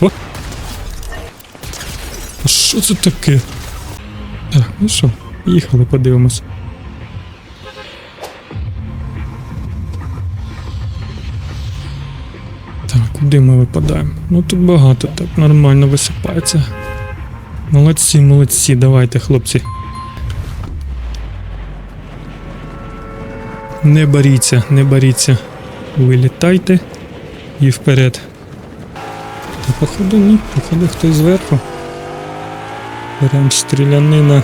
О! А що це таке? Так, ну що, їхали, подивимось. Так, куди ми випадаємо? Ну тут багато, так нормально висипається. Молодці, молодці, давайте, хлопці. Не боріться, не боріться. Вилітайте і вперед. Походу ні, походу хтось зверху. Прям стрілянина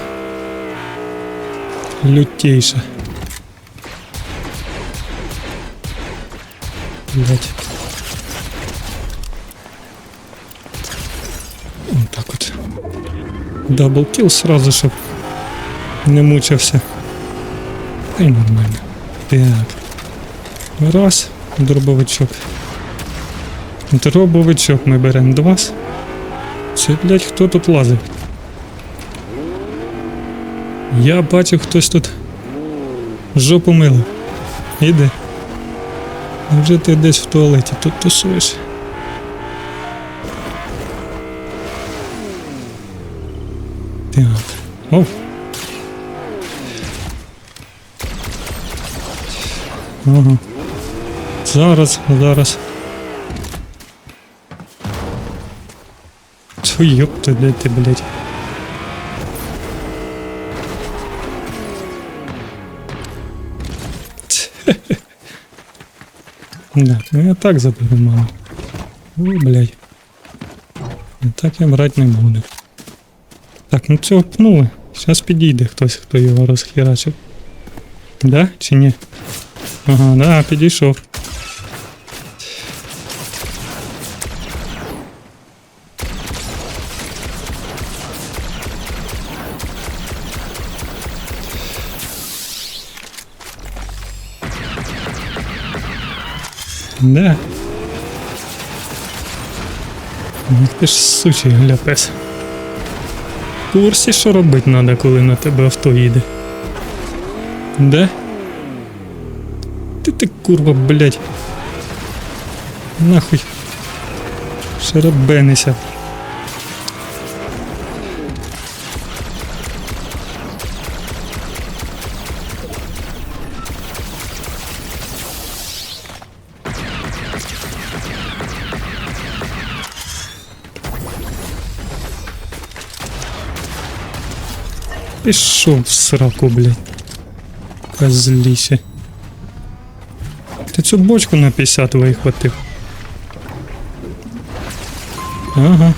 лютейша. Блять. Вот так вот. Даблкил сразу, щоб не мучився. Та й нормально. Так. Раз, дробовичок. Дробовичок ми беремо до вас. Це, блядь, хто тут лазить? Я бачив, хтось тут жопу милив. Іди. Вже ти десь в туалеті тут тусуєш. Так. Оу. Ага. Зараз, зараз. Тьфу, ёпта, де ти, блядь. Да, ну я так заберу мало. Ой, блядь. Ну Так я брати не буду. Так, ну цього пнули. Зараз підійде хтось, хто його розхерачив. Да? Чи ні? Ага, да, підійшов. Да. Ну ти ж сучий гляпес. В курсі, що робити треба, коли на тебе авто їде. Да? Ти ти курва, блядь. Нахуй. Шарабенися. Пішов в сраку, блядь. Козліся. Ти цю бочку на 50 вихватив. Ага.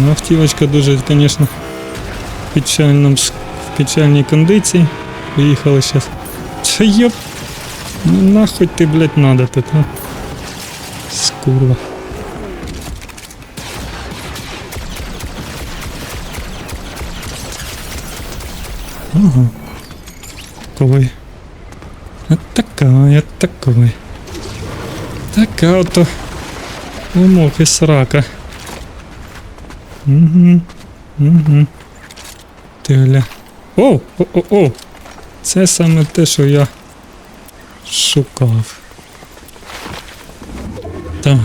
ну автівочка дуже, звісно, в печальному, с- в печальній кондиції. Приїхали зараз. Це йоп. Ну нахуй ти, блядь, надо тут, а? Скурва. Ага. Такой. Вот такая, вот такой. Така ото. Умоки срака. Угу. Угу. Ти гля. О! О, о, о! Це саме те, що я шукав. Так.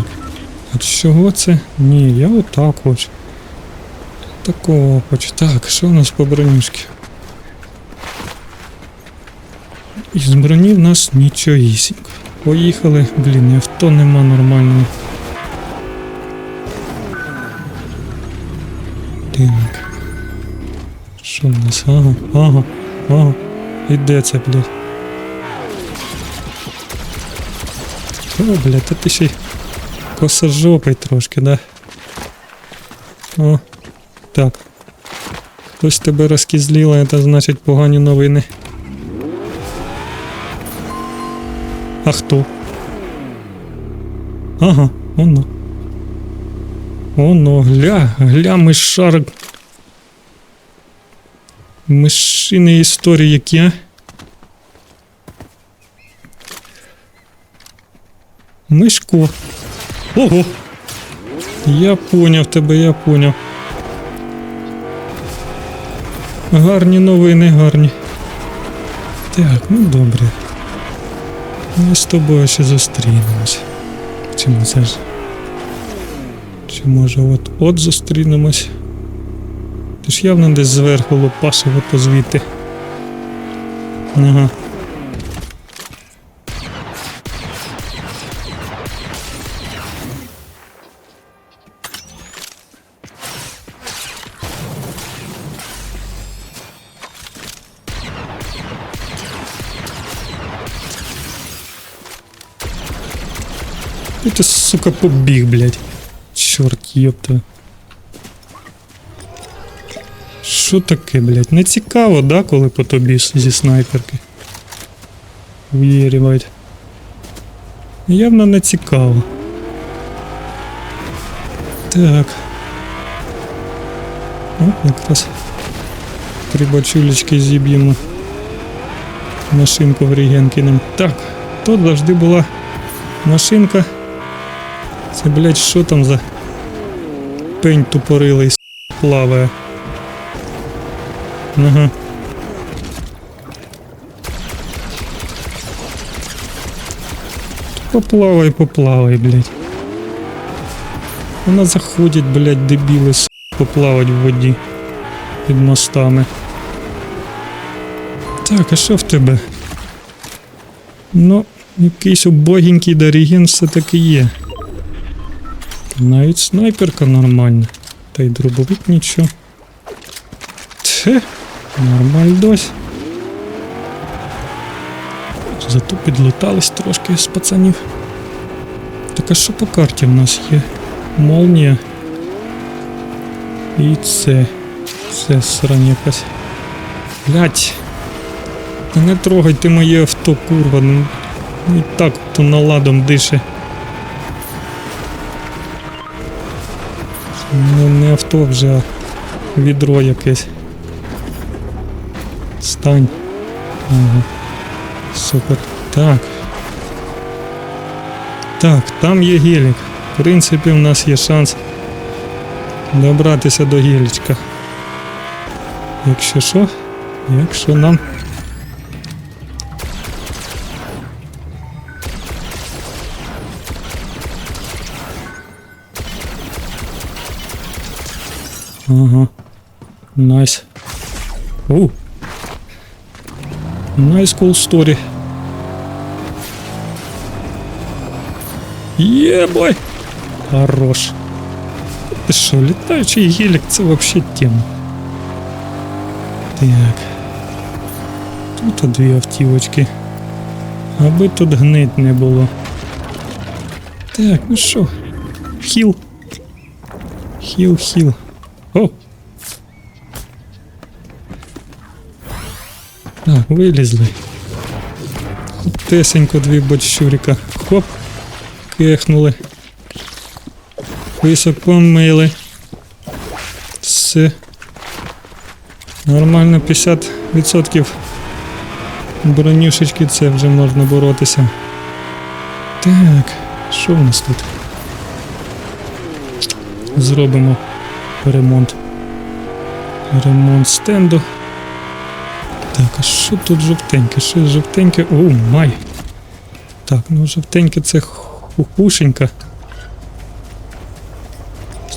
От чого це? Ні, я отак хочу. Такого хочу. Так, що у нас по бронюшки? Із броні в нас нічогісінько. Поїхали. Блін, авто нема нормального. Так. Що в нас? Ага, ага, ага. І де це, блядь? О, блядь, та ти ще й косожопий трошки, да? О, так. Хтось тебе розкізліла, це значить погані новини. А хто? Ага, воно. Оно, гля, гля, ми шар. Мишини історії які. Мишко. Ого. Я поняв тебе, я поняв. Гарні новини, гарні. Так, ну добре. Ми з тобою ще зустрінемось. Чи ми це ж? Може от от зустрінемось? Ти ж явно десь зверху лопашив ото. Ага. І ти, сука, побіг, блядь. Чорт ёпта. Що таке, блядь? Не цікаво, да, коли по тобі зі снайперки? Вірювать. Явно не цікаво. Так. О, якраз. Три бачулечки зіб'ємо. Машинку в реген. Так, тут завжди була машинка. Це, блядь, що там за пень тупорилий с**, плаває. Ага. Поплавай, поплавай, блядь. Вона заходять, блядь, дебіли, с**, поплавать в воді під мостами. Так, а що в тебе? Ну, якийсь убогенький доріген все-таки є. Навіть снайперка нормальна. Та й дробовик нічого. Тьфе, нормальдось. Зато підлетались трошки з пацанів. Так а що по карті в нас є? Молнія. І це. Це срань якась. Блять. Не трогайте моє авто, курва. Ну, і так то наладом дише. Ну, не авто вже, а відро якесь. Стань. Ага. Супер. Так. Так, там є гелік. В принципі, в нас є шанс добратися до гелічка. Якщо що, якщо нам. Ага. Найс. Оу. Nice cool story. Ебой! Хорош. Ти що, літаючий гелік це вообще тема. Так. Тут дві автівочки. Аби тут гнить не було. Так, ну що? Хіл. Хіл, хіл. Вилізли. Тесенько дві бочуріка. Хоп. Кехнули. Писок помили. Все. Нормально 50% бронюшечки це вже можна боротися. Так, що в нас тут? Зробимо ремонт. Ремонт стенду. Так, а що тут жовтеньке? Що жовтеньке? О, май. Так, ну жовтеньке це хухушенька.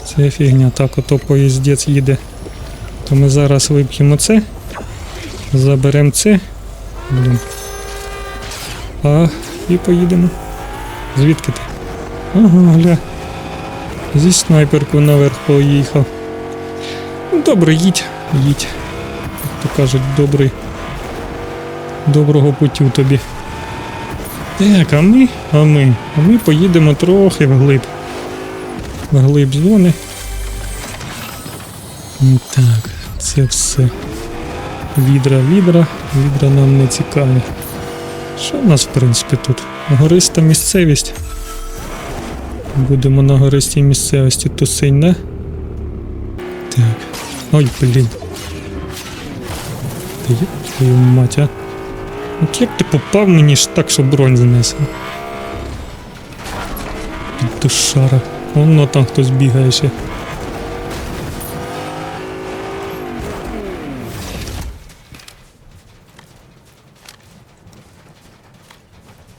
Це фігня, так, ото поїздець їде. То ми зараз вип'ємо це. Заберемо це. Блін. А, і поїдемо. Звідки ти? Ага, гля. Зі снайперку наверх поїхав. Ну, Добре, їдь, їдь. Як то кажуть, добрий. Доброго путю тобі. Так, а ми, а ми, а ми поїдемо трохи вглиб. Вглиб зони. Так, це все. Відра, відра, відра нам не цікаві. Що в нас, в принципі, тут? Гориста місцевість. Будемо на гористій місцевості тусень, да? Так. Ой, блін. Твою мать, а? От як ти попав мені ж так, що бронь занесла? Душара. Воно там хтось бігає ще.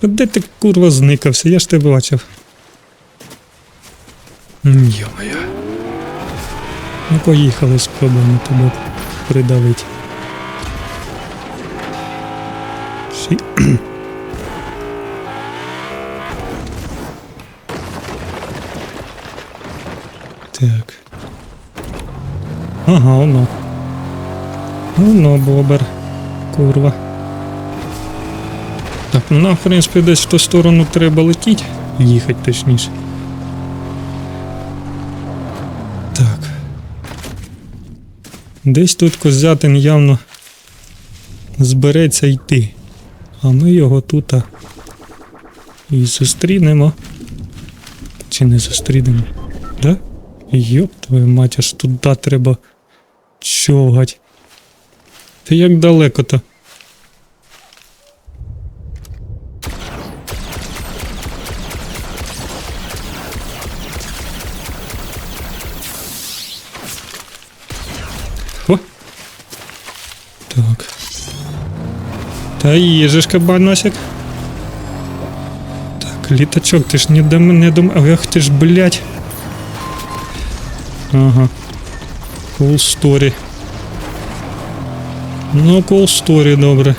Де ти курва зникався? Я ж тебе бачив. Йо-моє. Ну поїхали, спробуємо тебе придавити. Ші. Так. Ага, воно. Воно, бобер. Курва. Так, ну нам, в принципі, десь в ту сторону треба летіти. Їхати точніше. Так. Десь тут козятин явно збереться йти. А ми його тут і зустрінемо. Чи не зустрінемо? Да? Йоп, твою мать, аж туди треба човгать. Ти як далеко-то? О! Так. Та їжеш кабаносик. Так, літачок, ти ж не до мене дум... Ах ти ж, блядь. Ага. Cool story. Ну, cool story, добре.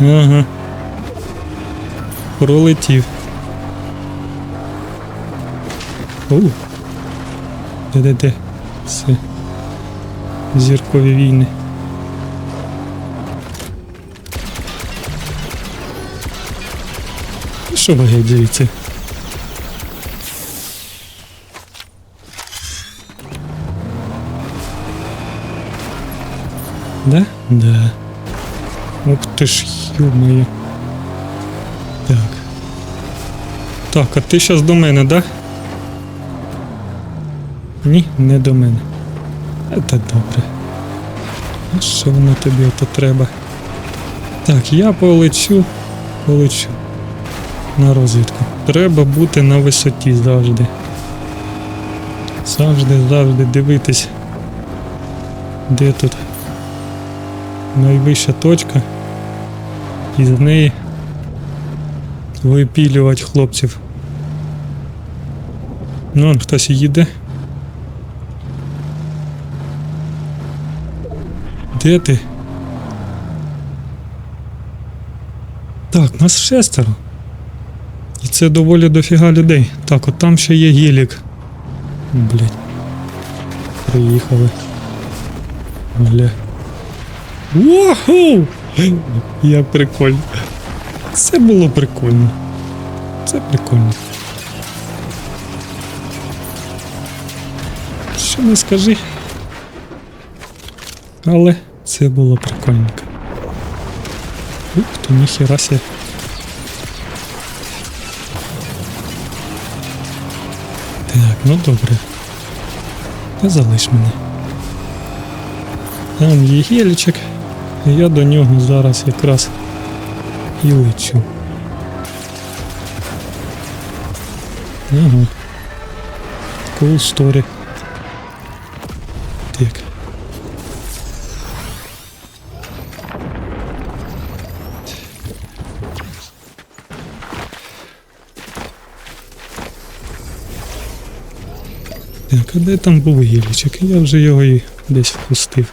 Ага. Пролетів. Оу. Де-де-де. Це. Зіркові війни. Що ви дивіться? Да? Да. Ух ти ж, ё-моє. Так. Так, а ти зараз до мене, да? Ні, не до мене. Це добре. Що воно тобі ото треба? Так, я полечу, полечу. На розвідку. Треба бути на висоті завжди. Завжди, завжди дивитись. Де тут найвища точка. І з неї випілювати хлопців. Ну, он хтось їде. Де? Так, нас шестеро. І це доволі дофіга людей. Так, от там ще є гелік. Блять. Приїхали. Бля. Ваху! Як прикольно. Це було прикольно. Це прикольно. Що не скажи. Але це було прикольненько. Ух ти, ніхера себе. Так, ну добре. Та залиш мене. Там є гелічок, я до нього зараз якраз і лечу. Ага. Cool story. Так. А де там був гілічок? Я вже його і десь впустив.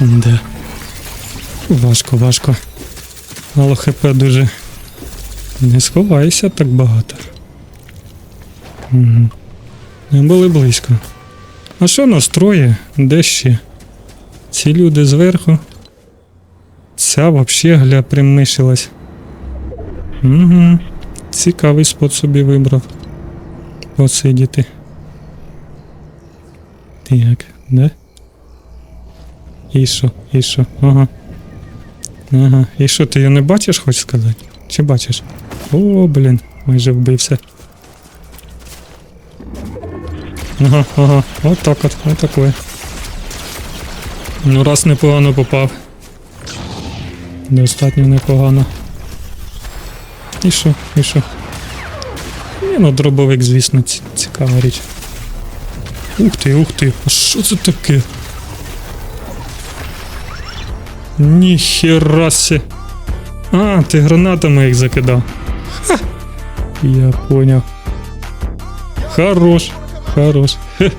Де? Важко, важко. Але ХП дуже. Не сховайся так багато. Не були близько. А що нас троє? Де ще? Ці люди зверху. Ця вообще гля примишилась. Угу. Цікавий спот собі вибрав. Посидіти. Так, да? І що, і що? Ага. Ага. І що, ти його не бачиш, хочеш сказати? Чи бачиш? О, блін, майже вбився. Ага, ага, от так от, от такое. Ну, раз непогано попав. Достатньо непогано. І що, і що? Ні, ну дробовик, звісно, цікава річ. Ух ти, ух ти, а що це таке? Ніхера сі. А, ти гранатами їх закидав. Ха. Я поняв. Хорош, хорош. Хе.